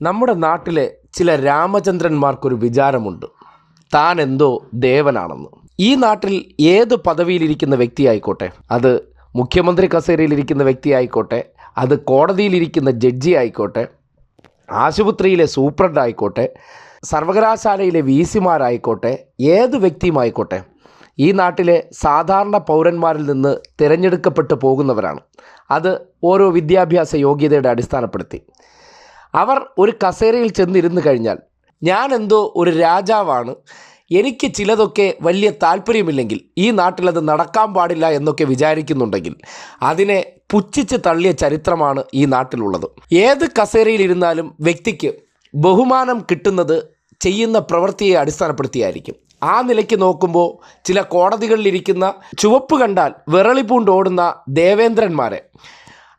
നമ്മുടെ നാട്ടിലെ ചില രാമചന്ദ്രന്മാർക്കൊരു വിചാരമുണ്ട്. താൻ എന്തോ ദേവനാണെന്ന്. ഈ നാട്ടിൽ ഏത് പദവിയിലിരിക്കുന്ന വ്യക്തിയായിക്കോട്ടെ അത് മുഖ്യമന്ത്രി കസേരയിലിരിക്കുന്ന വ്യക്തിയായിക്കോട്ടെ അത് കോടതിയിലിരിക്കുന്ന ജഡ്ജി ആയിക്കോട്ടെ ആശുപത്രിയിലെ സൂപ്രണ്ട് ആയിക്കോട്ടെ സർവകലാശാലയിലെ വി സിമാരായിക്കോട്ടെ ഏത് വ്യക്തിയുമായിക്കോട്ടെ ഈ നാട്ടിലെ സാധാരണ പൗരന്മാരിൽ നിന്ന് തിരഞ്ഞെടുക്കപ്പെട്ടു പോകുന്നവരാണ്. അത് ഓരോ വിദ്യാഭ്യാസ യോഗ്യതയുടെ അടിസ്ഥാനപ്പെടുത്തി. അവർ ഒരു കസേരയിൽ ചെന്നിരുന്നു കഴിഞ്ഞാൽ ഞാൻ എന്തോ ഒരു രാജാവാണ് എനിക്ക് ചിലതൊക്കെ വലിയ താല്പര്യമില്ലെങ്കിൽ ഈ നാട്ടിലത് നടക്കാൻ പാടില്ല എന്നൊക്കെ വിചാരിക്കുന്നുണ്ടെങ്കിൽ അതിനെ പുച്ഛിച്ച് തള്ളിയ ചരിത്രമാണ് ഈ നാട്ടിലുള്ളത്. ഏത് കസേരയിലിരുന്നാലും വ്യക്തിക്ക് ബഹുമാനം കിട്ടുന്നത് ചെയ്യുന്ന പ്രവൃത്തിയെ അടിസ്ഥാനപ്പെടുത്തിയായിരിക്കും. ആ നിലയ്ക്ക് നോക്കുമ്പോൾ ചില കോടതികളിലിരിക്കുന്ന ചുവപ്പ് കണ്ടാൽ വിറളിപ്പൂണ്ട് ഓടുന്ന ദേവേന്ദ്രന്മാരെ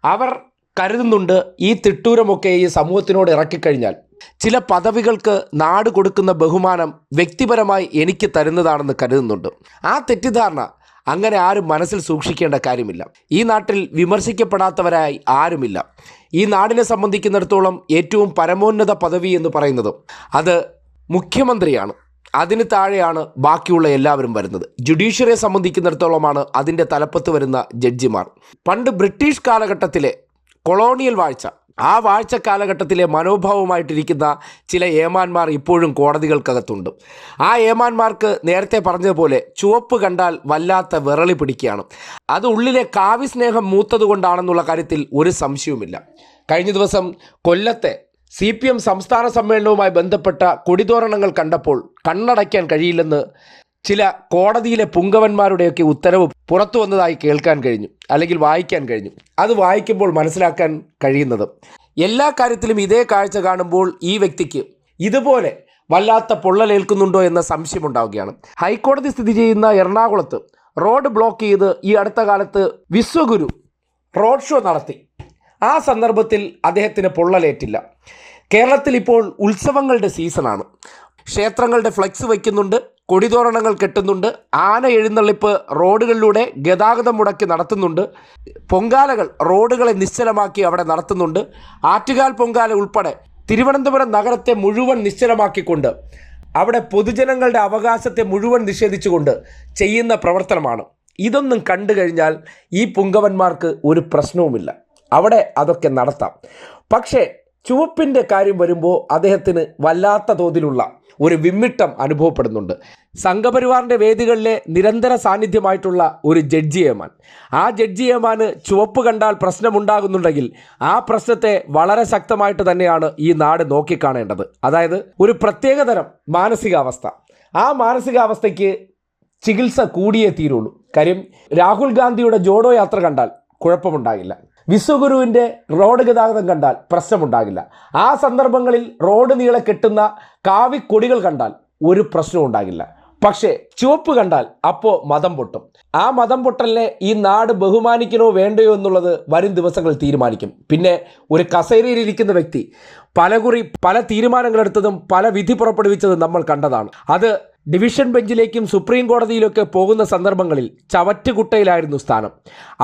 അവർ കരുതുന്നുണ്ട് ഈ തിട്ടൂരമൊക്കെ ഈ സമൂഹത്തിനോട് ഇറക്കിക്കഴിഞ്ഞാൽ. ചില പദവികൾക്ക് നാട് കൊടുക്കുന്ന ബഹുമാനം വ്യക്തിപരമായി എനിക്ക് തരുന്നതാണെന്ന് കരുതുന്നുണ്ട്. ആ തെറ്റിദ്ധാരണ അങ്ങനെ ആരും മനസ്സിൽ സൂക്ഷിക്കേണ്ട കാര്യമില്ല. ഈ നാട്ടിൽ വിമർശിക്കപ്പെടാത്തവരായി ആരുമില്ല. ഈ നാടിനെ സംബന്ധിക്കുന്നിടത്തോളം ഏറ്റവും പരമോന്നത പദവി എന്ന് പറയുന്നത് അത് മുഖ്യമന്ത്രിയാണ്. അതിന് താഴെയാണ് ബാക്കിയുള്ള എല്ലാവരും വരുന്നത്. ജുഡീഷ്യറിയെ സംബന്ധിക്കുന്നിടത്തോളമാണ് അതിന്റെ തലപ്പത്ത് വരുന്ന ജഡ്ജിമാർ. പണ്ട് ബ്രിട്ടീഷ് കാലഘട്ടത്തിലെ കൊളോണിയൽ വാഴ്ച. ആ വാഴ്ച കാലഘട്ടത്തിലെ മനോഭാവമായിട്ടിരിക്കുന്ന ചില ഏമാന്മാർ ഇപ്പോഴും കോടതികൾക്കകത്തുണ്ട്. ആ ഏമാന്മാർക്ക് നേരത്തെ പറഞ്ഞതുപോലെ ചുവപ്പ് കണ്ടാൽ വല്ലാത്ത വിറളി പിടിക്കുകയാണ്. അത് ഉള്ളിലെ കാവ്യസ്നേഹം മൂത്തതുകൊണ്ടാണെന്നുള്ള കാര്യത്തിൽ ഒരു സംശയവുമില്ല. കഴിഞ്ഞ ദിവസം കൊല്ലത്തെ സി പി എം സംസ്ഥാന സമ്മേളനവുമായി ബന്ധപ്പെട്ട കൊടിതോരണങ്ങൾ കണ്ടപ്പോൾ കണ്ണടയ്ക്കാൻ കഴിയില്ലെന്ന് ചില കോടതിയിലെ പുങ്കവന്മാരുടെയൊക്കെ ഉത്തരവ് പുറത്തു വന്നതായി കേൾക്കാൻ കഴിഞ്ഞു അല്ലെങ്കിൽ വായിക്കാൻ കഴിഞ്ഞു. അത് വായിക്കുമ്പോൾ മനസ്സിലാക്കാൻ കഴിയുന്നത്. എല്ലാ കാര്യത്തിലും ഇതേ കാഴ്ച കാണുമ്പോൾ ഈ വ്യക്തിക്ക് ഇതുപോലെ വല്ലാത്ത പൊള്ളലേൽക്കുന്നുണ്ടോ എന്ന സംശയമുണ്ടാവുകയാണ് ഹൈക്കോടതി സ്ഥിതി ചെയ്യുന്ന എറണാകുളത്ത് റോഡ് ബ്ലോക്ക് ചെയ്ത് ഈ അടുത്ത കാലത്ത് വിശ്വഗുരു റോഡ് ഷോ നടത്തി. ആ സന്ദർഭത്തിൽ അദ്ദേഹത്തിന് പൊള്ളലേറ്റില്ല. കേരളത്തിൽ ഇപ്പോൾ ഉത്സവങ്ങളുടെ സീസണാണ്. ക്ഷേത്രങ്ങളുടെ ഫ്ലെക്സ് വയ്ക്കുന്നുണ്ട്. കൊടിതോരണങ്ങൾ കെട്ടുന്നുണ്ട്. ആന എഴുന്നള്ളിപ്പ് റോഡുകളിലൂടെ ഗതാഗതം മുടക്കി നടത്തുന്നുണ്ട്. പൊങ്കാലകൾ റോഡുകളെ നിശ്ചലമാക്കി അവിടെ നടത്തുന്നുണ്ട്. ആറ്റുകാൽ പൊങ്കാല ഉൾപ്പെടെ തിരുവനന്തപുരം നഗരത്തെ മുഴുവൻ നിശ്ചലമാക്കിക്കൊണ്ട് അവിടെ പൊതുജനങ്ങളുടെ അവകാശത്തെ മുഴുവൻ നിഷേധിച്ചുകൊണ്ട് ചെയ്യുന്ന പ്രവർത്തനമാണ്. ഇതൊന്നും കണ്ടു കഴിഞ്ഞാൽ ഈ പുങ്കവന്മാർക്ക് ഒരു പ്രശ്നവുമില്ല. അവിടെ അതൊക്കെ നടത്താം. പക്ഷേ ചുവപ്പിന്റെ കാര്യം വരുമ്പോൾ അദ്ദേഹത്തിന് വല്ലാത്ത തോതിലുള്ള ഒരു വിമ്മിട്ടം അനുഭവപ്പെടുന്നുണ്ട്. സംഘപരിവാറിന്റെ വേദികളിലെ നിരന്തര സാന്നിധ്യമായിട്ടുള്ള ഒരു ജഡ്ജി ഏമാൻ. ആ ജഡ്ജി ഏമാന് ചുവപ്പ് കണ്ടാൽ പ്രശ്നമുണ്ടാകുന്നുണ്ടെങ്കിൽ ആ പ്രശ്നത്തെ വളരെ ശക്തമായിട്ട് തന്നെയാണ് ഈ നാട് നോക്കിക്കാണേണ്ടത്. അതായത് ഒരു പ്രത്യേകതരം മാനസികാവസ്ഥ. ആ മാനസികാവസ്ഥയ്ക്ക് ചികിത്സ കൂടിയേ തീരുള്ളൂ. കാര്യം രാഹുൽ ഗാന്ധിയുടെ ജോഡോ യാത്ര കണ്ടാൽ കുഴപ്പമുണ്ടാകില്ല. വിശ്വഗുരുവിന്റെ റോഡ് ഗതാഗതം കണ്ടാൽ പ്രശ്നമുണ്ടാകില്ല. ആ സന്ദർഭങ്ങളിൽ റോഡ് നീളെ കെട്ടുന്ന കാവിക്കൊടികൾ കണ്ടാൽ ഒരു പ്രശ്നവും ഉണ്ടാകില്ല. പക്ഷേ ചുവപ്പ് കണ്ടാൽ അപ്പോൾ മതം പൊട്ടും. ആ മതം പൊട്ടലിനെ ഈ നാട് ബഹുമാനിക്കണോ വേണ്ടയോ എന്നുള്ളത് വരും ദിവസങ്ങൾ തീരുമാനിക്കും. പിന്നെ ഒരു കസേരയിലിരിക്കുന്ന വ്യക്തി പലകുറി പല തീരുമാനങ്ങളെടുത്തതും പല വിധി പുറപ്പെടുവിച്ചതും നമ്മൾ കണ്ടതാണ്. അത് ഡിവിഷൻ ബെഞ്ചിലേക്കും സുപ്രീം കോടതിയിലൊക്കെ പോകുന്ന സന്ദർഭങ്ങളിൽ ചവറ്റുകുട്ടയിലായിരുന്നു സ്ഥാനം.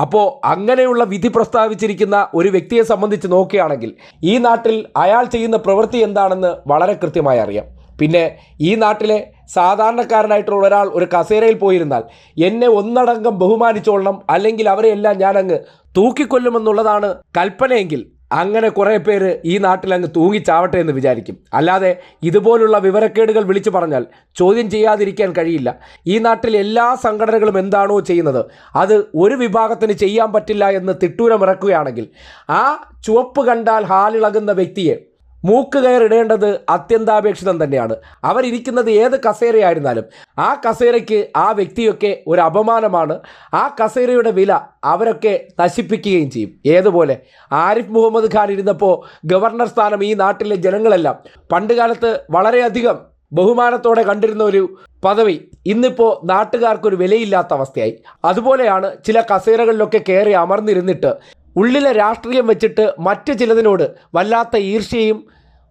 അപ്പോൾ അങ്ങനെയുള്ള വിധി പ്രസ്താവിച്ചിരിക്കുന്ന ഒരു വ്യക്തിയെ സംബന്ധിച്ച് നോക്കുകയാണെങ്കിൽ ഈ നാട്ടിൽ അയാൾ ചെയ്യുന്ന പ്രവൃത്തി എന്താണെന്ന് വളരെ കൃത്യമായി അറിയാം. പിന്നെ ഈ നാട്ടിലെ സാധാരണക്കാരനായിട്ടുള്ള ഒരാൾ ഒരു കസേരയിൽ പോയിരുന്നാൽ എന്നെ ഒന്നടങ്കം ബഹുമാനിച്ചോളണം അല്ലെങ്കിൽ അവരെയെല്ലാം ഞാനങ്ങ് തൂക്കിക്കൊല്ലുമെന്നുള്ളതാണ് കൽപ്പനയെങ്കിൽ അങ്ങനെ കുറേ പേര് ഈ നാട്ടിൽ അങ്ങ് തൂങ്ങിച്ചാവട്ടെ എന്ന് വിചാരിക്കും. അല്ലാതെ ഇതുപോലുള്ള വിവരക്കേടുകൾ വിളിച്ചു പറഞ്ഞാൽ ചോദ്യം ചെയ്യാതിരിക്കാൻ കഴിയില്ല. ഈ നാട്ടിൽ എല്ലാ സംഘടനകളും എന്താണോ ചെയ്യുന്നത് അത് ഒരു വിഭാഗത്തിന് ചെയ്യാൻ പറ്റില്ല എന്ന് തിട്ടൂരമിറക്കുകയാണെങ്കിൽ ആ ചുവപ്പ് കണ്ടാൽ ഹാലിളകുന്ന വ്യക്തിയെ മൂക്ക് കയറിടേണ്ടത് അത്യന്താപേക്ഷിതം തന്നെയാണ്. അവരിയ്ക്കുന്നത് ഏത് കസേരയായിരുന്നാലും ആ കസേരയ്ക്ക് ആ വ്യക്തിയൊക്കെ ഒരു അപമാനമാണ്. ആ കസേരയുടെ വില അവരൊക്കെ നശിപ്പിക്കുകയും ചെയ്യും. ഏതുപോലെ? ആരിഫ് മുഹമ്മദ് ഖാൻ ഇരുന്നപ്പോൾ ഗവർണർ സ്ഥാനം ഈ നാട്ടിലെ ജനങ്ങളെല്ലാം പണ്ടുകാലത്ത് വളരെയധികം ബഹുമാനത്തോടെ കണ്ടിരുന്ന ഒരു പദവി ഇന്നിപ്പോൾ നാട്ടുകാർക്കൊരു വിലയില്ലാത്ത അവസ്ഥയായി. അതുപോലെയാണ് ചില കസേരകളിലൊക്കെ കയറി അമർന്നിരുന്നിട്ട് ഉള്ളിലെ രാഷ്ട്രീയം വെച്ചിട്ട് മറ്റ് ചിലതിനോട് വല്ലാത്ത ഈർഷ്യയും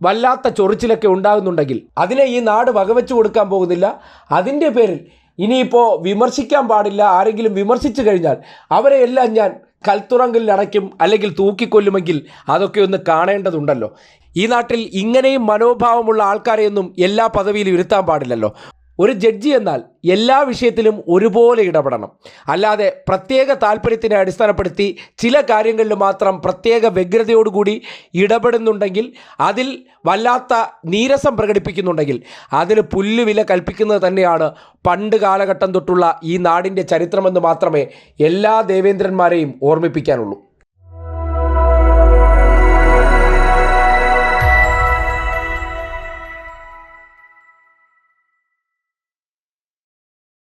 വല്ലാത്ത ചൊറിച്ചിലൊക്കെ ഉണ്ടാകുന്നുണ്ടെങ്കിൽ അതിനെ ഈ നാട് വകവെച്ചു കൊടുക്കാൻ പോകുന്നില്ല. അതിന്റെ പേരിൽ ഇനിയിപ്പോൾ വിമർശിക്കാൻ പാടില്ല. ആരെങ്കിലും വിമർശിച്ചു കഴിഞ്ഞാൽ അവരെ എല്ലാം ഞാൻ കൽത്തുറങ്കിൽ അടയ്ക്കും അല്ലെങ്കിൽ തൂക്കിക്കൊല്ലുമെങ്കിൽ അതൊക്കെ ഒന്ന് കാണേണ്ടതുണ്ടല്ലോ. ഈ നാട്ടിൽ ഇങ്ങനെയും മനോഭാവമുള്ള ആൾക്കാരെയൊന്നും എല്ലാ പദവിയിലും ഇരുത്താൻ പാടില്ലല്ലോ. ഒരു ജഡ്ജി എന്നാൽ എല്ലാ വിഷയത്തിലും ഒരുപോലെ ഇടപെടണം. അല്ലാതെ പ്രത്യേക താല്പര്യത്തിനെ അടിസ്ഥാനപ്പെടുത്തി ചില കാര്യങ്ങളിൽ മാത്രം പ്രത്യേക വ്യഗ്രതയോടുകൂടി ഇടപെടുന്നുണ്ടെങ്കിൽ അതിൽ വല്ലാത്ത നീരസം പ്രകടിപ്പിക്കുന്നുണ്ടെങ്കിൽ അതിന് പുല്ലുവില കൽപ്പിക്കുന്നത് തന്നെയാണ് പണ്ട് കാലഘട്ടം തൊട്ടുള്ള ഈ നാടിന്റെ ചരിത്രമെന്ന് മാത്രമേ എല്ലാ ദേവേന്ദ്രന്മാരെയും ഓർമ്മിപ്പിക്കാനുള്ളൂ.